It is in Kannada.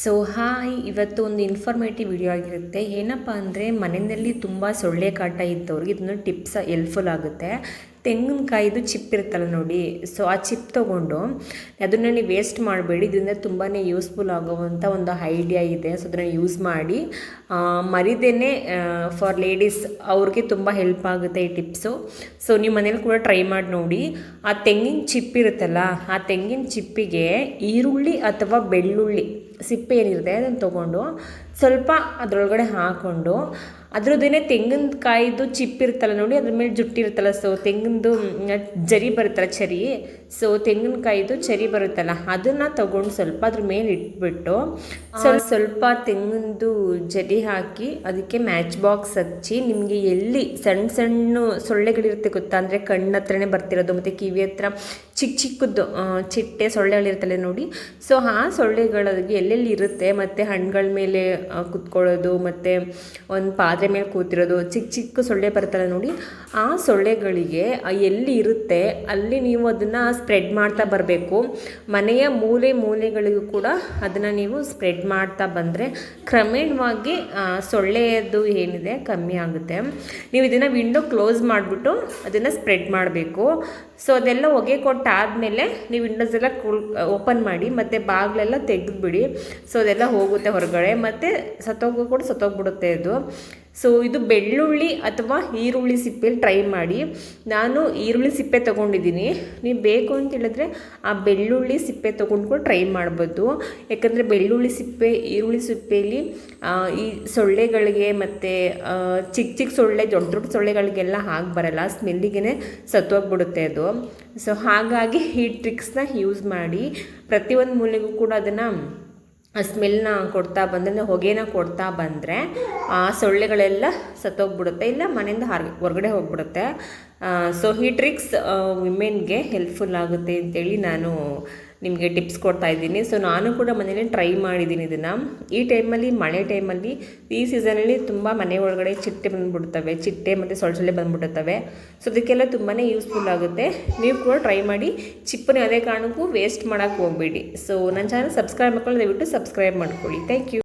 ಸೊ ಹಾಯ್ ಇವತ್ತು ಒಂದು ಇನ್ಫಾರ್ಮೇಟಿವ್ ವಿಡಿಯೋ ಆಗಿರುತ್ತೆ. ಏನಪ್ಪ ಅಂದರೆ, ಮನೆಯಲ್ಲಿ ತುಂಬ ಸೊಳ್ಳೆ ಕಾಟ ಇದ್ದವ್ರಿಗೆ ಇದನ್ನು ಟಿಪ್ಸ್ ಹೆಲ್ಪ್ಫುಲ್ ಆಗುತ್ತೆ. ತೆಂಗಿನಕಾಯಿದು ಚಿಪ್ ಇರುತ್ತಲ್ಲ ನೋಡಿ ಸೊ ಆ ಚಿಪ್ ತೊಗೊಂಡು ಅದನ್ನು ನೀವು ವೇಸ್ಟ್ ಮಾಡಬೇಡಿ. ಇದರಿಂದ ತುಂಬಾ ಯೂಸ್ಫುಲ್ ಆಗುವಂಥ ಒಂದು ಐಡಿಯಾ ಇದೆ. ಸೊ ಅದನ್ನು ಯೂಸ್ ಮಾಡಿ ಮರಿದೇನೆ ಫಾರ್ ಲೇಡೀಸ್ ಅವ್ರಿಗೆ ತುಂಬ ಹೆಲ್ಪ್ ಆಗುತ್ತೆ ಈ ಟಿಪ್ಸು ಸೊ ನೀವು ಮನೇಲಿ ಕೂಡ ಟ್ರೈ ಮಾಡಿ ನೋಡಿ. ಆ ತೆಂಗಿನ ಚಿಪ್ ಇರುತ್ತಲ್ಲ, ಆ ತೆಂಗಿನ ಚಿಪ್ಪಿಗೆ ಈರುಳ್ಳಿ ಅಥವಾ ಬೆಳ್ಳುಳ್ಳಿ ಸಿಪ್ಪೆ ಏನಿರುತ್ತೆ ಅದನ್ನು ತೊಗೊಂಡು ಸ್ವಲ್ಪ ಅದರೊಳಗಡೆ ಹಾಕ್ಕೊಂಡು ಅದ್ರದ್ದೇನೆ ತೆಂಗಿನಕಾಯಿದು ಚಿಪ್ ಇರುತ್ತಲ್ಲ ನೋಡಿ, ಅದ್ರ ಮೇಲೆ ಜುಟ್ಟಿರುತ್ತಲ್ಲ ಸೊ ತೆಂಗಿನದು ಜರಿ ಬರುತ್ತಲ್ಲ ಚರಿ ಸೊ ತೆಂಗಿನಕಾಯಿದು ಚರಿ ಬರುತ್ತಲ್ಲ, ಅದನ್ನು ತಗೊಂಡು ಸ್ವಲ್ಪ ಅದ್ರ ಮೇಲೆ ಇಟ್ಬಿಟ್ಟು ಸ್ವಲ್ಪ ಸ್ವಲ್ಪ ತೆಂಗಿನದು ಜರಿ ಹಾಕಿ ಅದಕ್ಕೆ ಮ್ಯಾಚ್ ಬಾಕ್ಸ್ ಹಚ್ಚಿ, ನಿಮಗೆ ಎಲ್ಲಿ ಸಣ್ಣ ಸಣ್ಣ ಸೊಳ್ಳೆಗಳಿರುತ್ತೆ ಗೊತ್ತಾ? ಅಂದರೆ ಕಣ್ಣು ಹತ್ರನೇ ಬರ್ತಿರೋದು, ಮತ್ತು ಕಿವಿ ಹತ್ರ ಚಿಕ್ಕ ಚಿಕ್ಕದ್ದು ಚಿಟ್ಟೆ ಸೊಳ್ಳೆಗಳಿರ್ತಲ್ಲ ನೋಡಿ ಸೊ ಆ ಸೊಳ್ಳೆಗಳಿಗೆ ಎಲ್ಲೆಲ್ಲಿ ಇರುತ್ತೆ? ಮತ್ತು ಹಣ್ಣುಗಳ ಮೇಲೆ ಕುತ್ಕೊಳ್ಳೋದು, ಮತ್ತು ಒಂದು ಪಾತ್ರೆ ಮೇಲೆ ಕೂತಿರೋದು, ಚಿಕ್ಕ ಚಿಕ್ಕ ಸೊಳ್ಳೆ ಬರುತ್ತಲ್ಲ ನೋಡಿ, ಆ ಸೊಳ್ಳೆಗಳಿಗೆ ಎಲ್ಲಿ ಇರುತ್ತೆ, ಅಲ್ಲಿ ನೀವು ಅದನ್ನು ಸ್ಪ್ರೆಡ್ ಮಾಡ್ತಾ ಬರಬೇಕು. ಮನೆಯ ಮೂಲೆ ಮೂಲೆಗಳಿಗೂ ಕೂಡ ಅದನ್ನು ನೀವು ಸ್ಪ್ರೆಡ್ ಮಾಡ್ತಾ ಬಂದರೆ ಕ್ರಮೇಣವಾಗಿ ಸೊಳ್ಳೆಯದು ಏನಿದೆ, ಕಮ್ಮಿ ಆಗುತ್ತೆ. ನೀವು ಇದನ್ನು ವಿಂಡೋ ಕ್ಲೋಸ್ ಮಾಡಿಬಿಟ್ಟು ಅದನ್ನು ಸ್ಪ್ರೆಡ್ ಮಾಡಬೇಕು. ಸೊ ಅದೆಲ್ಲ ಹೊಗೆ ಕೊಟ್ಟಾದಮೇಲೆ ನೀವು ವಿಂಡೋಸ್ ಎಲ್ಲ ಕುಲ್ ಓಪನ್ ಮಾಡಿ ಮತ್ತು ಬಾಗಿಲೆಲ್ಲ ತೆಗೆದುಬಿಡಿ. ಸೊ ಅದೆಲ್ಲ ಹೋಗುತ್ತೆ ಹೊರಗಡೆ. ಮತ್ತು ಸತ್ತೋಗೋ ಕೂಡ ಸತ್ತೋಗ್ಬಿಡುತ್ತೆ ಅದು. ಸೊ ಇದು ಬೆಳ್ಳುಳ್ಳಿ ಅಥವಾ ಈರುಳ್ಳಿ ಸಿಪ್ಪೆಲಿ ಟ್ರೈ ಮಾಡಿ. ನಾನು ಈರುಳ್ಳಿ ಸಿಪ್ಪೆ ತೊಗೊಂಡಿದ್ದೀನಿ. ನೀವು ಬೇಕು ಅಂತ ಹೇಳಿದ್ರೆ ಆ ಬೆಳ್ಳುಳ್ಳಿ ಸಿಪ್ಪೆ ತೊಗೊಂಡು ಕೂಡ ಟ್ರೈ ಮಾಡ್ಬೋದು. ಯಾಕಂದರೆ ಬೆಳ್ಳುಳ್ಳಿ ಸಿಪ್ಪೆ, ಈರುಳ್ಳಿ ಸಿಪ್ಪೆಯಲ್ಲಿ ಈ ಸೊಳ್ಳೆಗಳಿಗೆ ಮತ್ತು ಚಿಕ್ಕ ಚಿಕ್ಕ ಸೊಳ್ಳೆ, ದೊಡ್ಡ ದೊಡ್ಡ ಸೊಳ್ಳೆಗಳಿಗೆಲ್ಲ ಹಾಕಿ ಬರಲ್ಲ. ಸ್ಮೆಲ್ಲಿಗೆ ಸತ್ತೋಗ್ಬಿಡುತ್ತೆ ಅದು. ಸೊ ಹಾಗಾಗಿ ಈ ಟ್ರಿಕ್ಸ್ನ ಯೂಸ್ ಮಾಡಿ ಪ್ರತಿಯೊಂದು ಮೂಲೆಗೂ ಕೂಡ ಅದನ್ನು ಸ್ಮೆಲ್ನ ಕೊಡ್ತಾ ಬಂದರೆ ಹೊಗೆನ ಕೊಡ್ತಾ ಬಂದರೆ, ಆ ಸೊಳ್ಳೆಗಳೆಲ್ಲ ಸತ್ತೋಗ್ಬಿಡುತ್ತೆ. ಇಲ್ಲ, ಮನೆಯಿಂದ ಹಾರ್, ಹೊರಗಡೆ ಹೋಗ್ಬಿಡುತ್ತೆ. ಸೊ ಈ ಟ್ರಿಕ್ಸ್ ವಿಮೆನ್ಗೆ ಹೆಲ್ಪ್ಫುಲ್ ಆಗುತ್ತೆ ಅಂತೇಳಿ ನಾನು ನಿಮಗೆ ಟಿಪ್ಸ್ ಕೊಡ್ತಾ ಇದ್ದೀನಿ. ಸೊ ನಾನು ಕೂಡ ಮನೇಲಿ ಟ್ರೈ ಮಾಡಿದ್ದೀನಿ ಇದನ್ನು. ಈ ಟೈಮಲ್ಲಿ, ಮಳೆ ಟೈಮಲ್ಲಿ, ಈ ಸೀಸನಲ್ಲಿ ತುಂಬ ಮನೆ ಒಳಗಡೆ ಚಿಟ್ಟೆ ಬಂದುಬಿಡ್ತವೆ. ಚಿಟ್ಟೆ ಮತ್ತು ಸೊಳ್ಳೆ ಬಂದುಬಿಡುತ್ತವೆ ಸೊ ಅದಕ್ಕೆಲ್ಲ ತುಂಬಾ ಯೂಸ್ಫುಲ್ ಆಗುತ್ತೆ. ನೀವು ಕೂಡ ಟ್ರೈ ಮಾಡಿ. ಚಿಪ್ಪನ್ನು ಯಾವುದೇ ಕಾರಣಕ್ಕೂ ವೇಸ್ಟ್ ಮಾಡೋಕ್ಕೆ ಹೋಗಬೇಡಿ. ಸೊ ನನ್ನ ಚಾನಲ್ ಸಬ್ಸ್ಕ್ರೈಬ್ ಮಾಡ್ಕೊಳ್ಳಿ ದಯವಿಟ್ಟು ಸಬ್ಸ್ಕ್ರೈಬ್ ಮಾಡ್ಕೊಳ್ಳಿ. Thank you